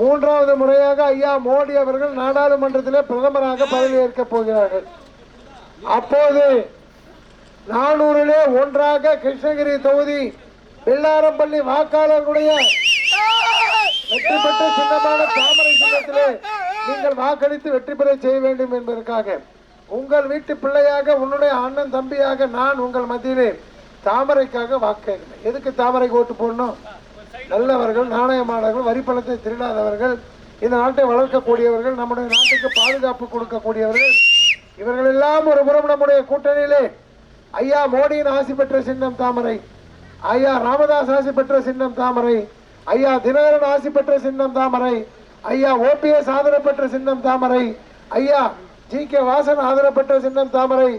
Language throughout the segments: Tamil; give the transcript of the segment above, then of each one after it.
மூன்றாவது முறையாக ஐயா மோடி அவர்கள் நாடாளுமன்றத்திலே பிரதமராக பதவியேற்க போகிறார்கள். அப்போது நானூறிலே ஒன்றாக கிருஷ்ணகிரி தொகுதி வெள்ளாரம்பள்ளி வாக்காளர்களுடைய வெற்றி பெற்ற சின்னமான தாமரை சின்னத்திலே நீங்கள் வாக்களித்து வெற்றி பெற செய்ய வேண்டும் என்பதற்காக உங்கள் வீட்டு பிள்ளையாக உன்னுடைய அண்ணன் தம்பியாக நான் உங்கள் மத்தியிலே தாமரைக்காக வாக்களிக்கிறேன். எதுக்கு தாமரைக்கு ஓட்டு போடணும்? நல்லவர்கள் நாணயமானவர்கள் வரி பணத்தை திருடாதவர்கள் இந்த நாட்டை வளர்க்கக்கூடியவர்கள் நம்முடைய நாட்டுக்கு பாதுகாப்பு கொடுக்கக்கூடியவர்கள் இவர்கள் எல்லாம் ஒரு புறம் நம்முடைய கூட்டணியிலே. ஐயா மோடியின் ஆசி பெற்ற சின்னம் தாமரை. ஐயா ராமதாஸ் ஆசி பெற்ற சின்னம் தாமரை. ஐயா தினகரன் ஆசி பெற்ற சின்னம் தாமரை. ஐயா ஓபிஎஸ் ஆதரவு பெற்ற சின்னம் தாமரை. ஐயா ஜி கே வாசன் ஆதரவு பெற்ற சின்னம் தாமரை.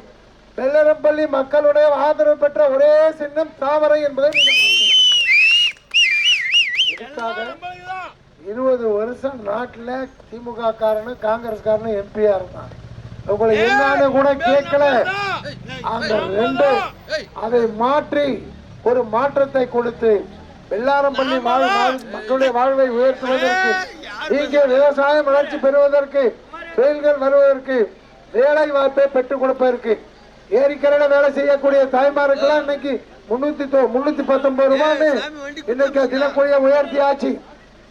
வெள்ளரம்பள்ளி மக்களுடைய ஆதரவு பெற்ற ஒரே சின்னம் தாமரை என்பதை இதுக்காக இருபது வருஷம் நாட்டுல திமுக காரனும் காங்கிரஸ் காரனும் எம்பியா இருந்தான் உங்களை என்னன்னு கூட கேட்கல. அந்த ரெண்டு அதை மாற்றி ஒரு மாற்றத்தை கொடுத்து வெள்ளாரம்பள்ளி வாழ் வாழ்- மக்களுடைய வாழ்வை உயர்த்துவதற்கு இங்கே விவசாயம் வளர்ச்சி பெறுவதற்கு தொழில்கள் வருவதற்கு வேலை வாய்ப்பை பெற்றுக் கொடுப்பதற்கு ஏரிக்கரையில வேலை செய்யக்கூடிய தாய்மாருக்கெல்லாம் இன்னைக்கு முன்னூத்தி தொ- முன்னூத்தி பத்தொன்பது ரூபான்னு இன்னைக்கு தினக்கூலிய உயர்த்தி ஆச்சு.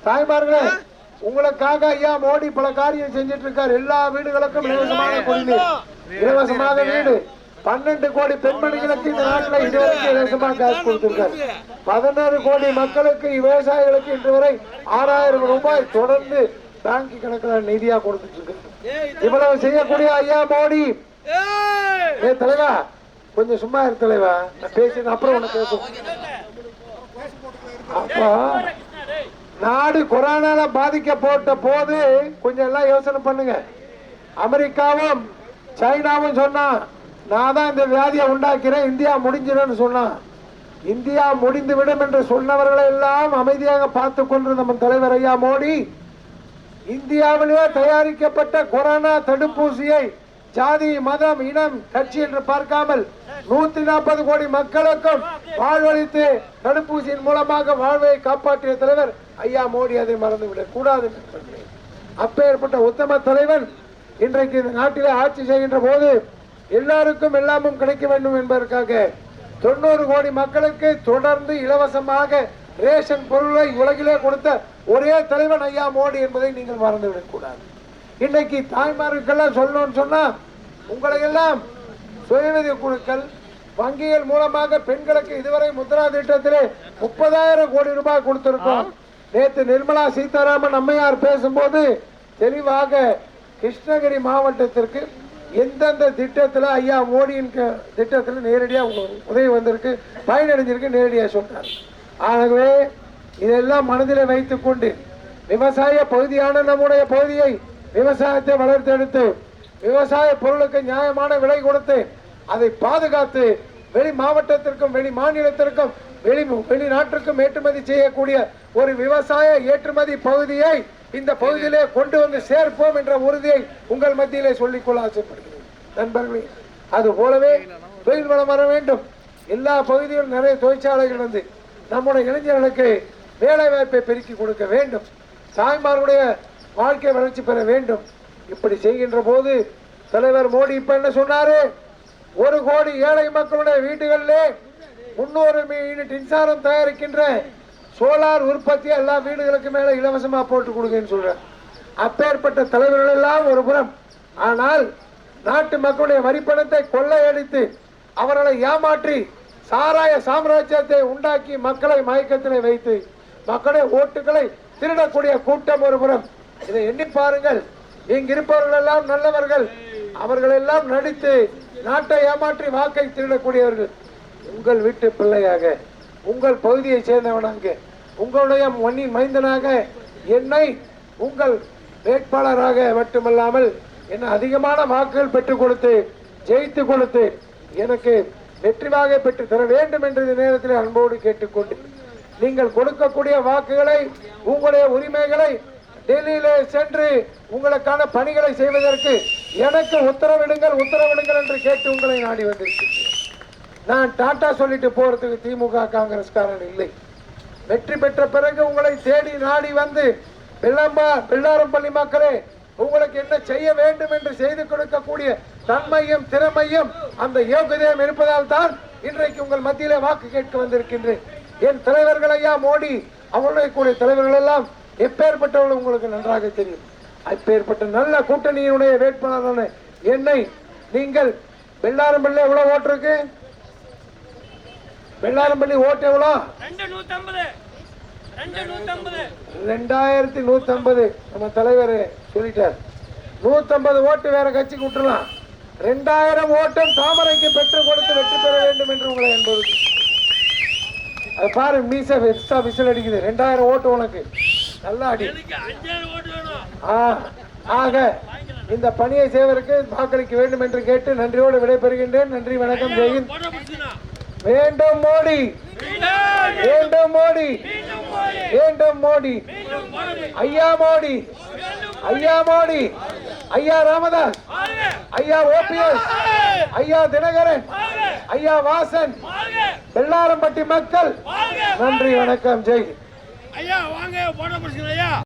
தாய்மார்களே உங்களுக்காக ஐயா மோடி பல காரியம் செஞ்சிட்டு இருக்காரு. எல்லா வீடுகளுக்கும் இலவசமான குடிநீர் இலவசமாக வீடு. பன்னெண்டு கோடி பெண்மணிகளுக்கு இந்த நாட்டில் இதுவரைக்கும் இலவசமாக காசு கொடுத்திருக்காரு. பதினாறு கோடி மக்களுக்கு விவசாயிகளுக்கு இன்று வரை ஆறாயிரம் ரூபாய் தொடர்ந்து பேங்க் கணக்கில் நிதியா கொடுத்துட்டு இருக்காரு. இவ்வளவு செய்யக்கூடிய ஐயா மோடி. ஏ தலைவா கொஞ்சம் சும்மா இரு தலைவா. நான் பேசின அப்புறம் உனக்கு அப்போ நாடு கொரோனால பாதிக்கப்பட்ட போது கொஞ்சம் எல்லாம் யோசனை பண்ணுங்க. அமெரிக்காவும் சைனாவும் சொன்னான் நான் தான் இந்த வியாதியை உண்டாக்கிறேன் இந்தியா முடிஞ்சிடும்னு சொன்னான். இந்தியா முடிந்து விடும் என்று சொன்னவர்களை எல்லாம் அமைதியாக பார்த்து கொண்டிருந்த நம்ம தலைவர் ஐயா மோடி இந்தியாவிலேயே தயாரிக்கப்பட்ட கொரோனா தடுப்பூசியை ஜாதி மதம் இனம் கட்சி என்று பார்க்காமல் நூத்தி நாற்பது கோடி மக்களுக்கும் வாழ்வளித்து தடுப்பூசியின் மூலமாக வாழ்வை காப்பாற்றிய தலைவர் ஐயா மோடி அதை மறந்துவிடக் கூடாது அப்பேற்பட்ட உத்தம தலைவன் இன்றைக்கு இந்த நாட்டிலே ஆட்சி செய்கின்ற போது எல்லாருக்கும் எல்லாமும் கிடைக்க வேண்டும் என்பதற்காக தொண்ணூறு கோடி மக்களுக்கு தொடர்ந்து இலவசமாக ரேஷன் பொருளை உலகிலே கொடுத்த ஒரே தலைவன் ஐயா மோடி என்பதை நீங்கள் மறந்துவிடக் கூடாது. இன்னைக்கு தாய்மாருக்கெல்லாம் சொல்லணும்னு சொன்னா உங்களை எல்லாம் சுயநிதி குழுக்கள் வங்கிகள் மூலமாக பெண்களுக்கு இதுவரை முத்ரா திட்டத்திலே முப்பதாயிரம் கோடி ரூபாய் கொடுத்திருக்கோம். நேற்று நிர்மலா சீதாராமன் அம்மையார் பேசும்போது தெளிவாக கிருஷ்ணகிரி மாவட்டத்திற்கு எந்தெந்த திட்டத்தில் ஐயா மோடியின் திட்டத்தில் நேரடியாக உங்களுக்கு உதவி வந்திருக்கு பயனடைஞ்சிருக்கு நேரடியாக சொல்றாரு. ஆகவே இதெல்லாம் மனதிலே வைத்துக்கொண்டு விவசாய பகுதியான நம்முடைய பகுதியை விவசாயத்தை வளர்த்தெடுத்து விவசாய பொருளுக்கு நியாயமான விலை கொடுத்து அதை பாதுகாத்து வெளி மாவட்டத்திற்கும் வெளி மாநிலத்திற்கும் வெளி வெளிநாட்டிற்கும் ஏற்றுமதி செய்யக்கூடிய ஒரு விவசாய ஏற்றுமதி பகுதியை இந்த பகுதியிலே கொண்டு வந்து சேர்ப்போம் என்ற உறுதியை உங்கள் மத்தியிலே சொல்லிக்கொள்ள ஆசைப்படுகிறேன். நண்பர்களே அது போலவே தொழில் வளம் வர வேண்டும். எல்லா பகுதியிலும் நிறைய தொழிற்சாலைகள் வந்து நம்முடைய இளைஞர்களுக்கு வேலை வாய்ப்பை பெருக்கி கொடுக்க வேண்டும். தாய்மார்களுடைய வாழ்க்கை வளர்ச்சி பெற வேண்டும். இப்படி செய்கின்ற போது தலைவர் மோடி இப்ப என்ன சொன்னாரு? ஒரு கோடி ஏழை மக்களுடைய வீடுகளிலே முன்னூறு யூனிட் மின்சாரம் தயாரிக்கின்ற சோலார் உற்பத்தி எல்லா வீடுகளுக்கு மேலே இலவசமாக போட்டு கொடுங்கன்னு சொல்றார். அப்பேற்பட்ட தலைவர்கள் எல்லாம் ஒரு புறம். ஆனால் நாட்டு மக்களுடைய வரிப்பணத்தை கொள்ளையடித்து அவர்களை ஏமாற்றி சாராய சாம்ராஜ்யத்தை உண்டாக்கி மக்களை மயக்கத்திலே வைத்து மக்களுடைய ஓட்டுகளை திருடக்கூடிய கூட்டம் ஒரு புறம். இதை எண்ணி பாருங்கள். இங்கிருப்பவர்கள் எல்லாம் நல்லவர்கள். அவர்கள் எல்லாம் நடித்து நாட்டை ஏமாற்றி வாக்கை திருடக்கூடியவர்கள். உங்கள் வீட்டு பிள்ளையாக உங்கள் பகுதியை சேர்ந்தவனாக உங்களுடைய மண்ணின் மைந்தனாக என்னை உங்கள் வேட்பாளராக மட்டுமல்லாமல் என்ன அதிகமான வாக்குகள் பெற்றுக் கொடுத்து ஜெயித்து கொடுத்து எனக்கு வெற்றிவாக பெற்று தர வேண்டும் என்ற இந்த நேரத்தில் அன்போடு கேட்டுக்கொண்டு நீங்கள் கொடுக்கக்கூடிய வாக்குகளை உங்களுடைய உரிமைகளை டெல்லியிலே சென்று உங்களுக்கான பணிகளை செய்வதற்கு எனக்கு உத்தரவிடுங்கள் உத்தரவிடுங்கள் என்று கேட்டு உங்களை நாடி வந்திருக்கிறேன் நான் டாட்டா சொல்லிட்டு போறதுக்கு திமுக காங்கிரஸ்காரன் இல்லை. வெற்றி பெற்ற பிறகு உங்களை தேடி நாடி வந்து பிள்ளம்பா பிள்ளாரம்பள்ளி மக்களே உங்களுக்கு என்ன செய்ய வேண்டும் என்று செய்து கொடுக்கக்கூடிய தன்மையும் திறமையும் அந்த யோகியம் இருப்பதால் தான் இன்றைக்கு உங்கள் மத்தியிலே வாக்கு கேட்க வந்திருக்கின்றேன். என் தலைவர்கள் ஐயா மோடி அவருடைய கூடிய தலைவர்கள் எல்லாம் எப்பேற்பட்டவர்கள் உங்களுக்கு நன்றாக தெரியும். அப்பேற்பட்ட நல்ல கூட்டணியினுடைய வேட்பாளரான என்னை நீங்கள் வெள்ளாரம்பள்ளி எவ்வளவு ஓட்டு இருக்கு? வெள்ளாரம்பள்ளி ஓட்டு எவ்வளோ? ரெண்டு நூத்தம்பது. ரெண்டு நூத்தம்பது. ரெண்டாயிரத்தி நூத்தி ஐம்பது நம்ம தலைவர் சொல்லிட்டார். நூத்தம்பது ஓட்டு வேற கட்சிக்கு விட்டுலாம் ரெண்டாயிரம் ஓட்டும் தாமரைக்கு பெற்றுக் கொடுத்து வெற்றி பெற வேண்டும் என்று உங்களை என்பது அது பாரு மீச எக்ஸ்ட்ரா விசில் அடிக்குது. ரெண்டாயிரம் ஓட்டு உனக்கு. நல்லா அடி எனக்கு அஞ்சாயிரம் ஓட்டு வேணும். ஆ, ஆக இந்த பணியை செய்வதற்கு வாக்களிக்க வேண்டும் என்று கேட்டு நன்றியோடு விடைபெறுகின்றேன். நன்றி வணக்கம் முடிச்சுனா வேண்டும் மோடி. வேண்டும் மோடி. வேண்டும் மோடி. ஐயா மோடி. ஐயா மோடி. ஐயா ராமதாஸ். ஐயா ஓபிஎஸ். ஐயா தினகரன். ஐயா வாசன். வெள்ளாரம்பட்டி மக்கள். நன்றி வணக்கம் ஜெய் ஐயா வாங்க போட முடிச்சுனா ஐயா.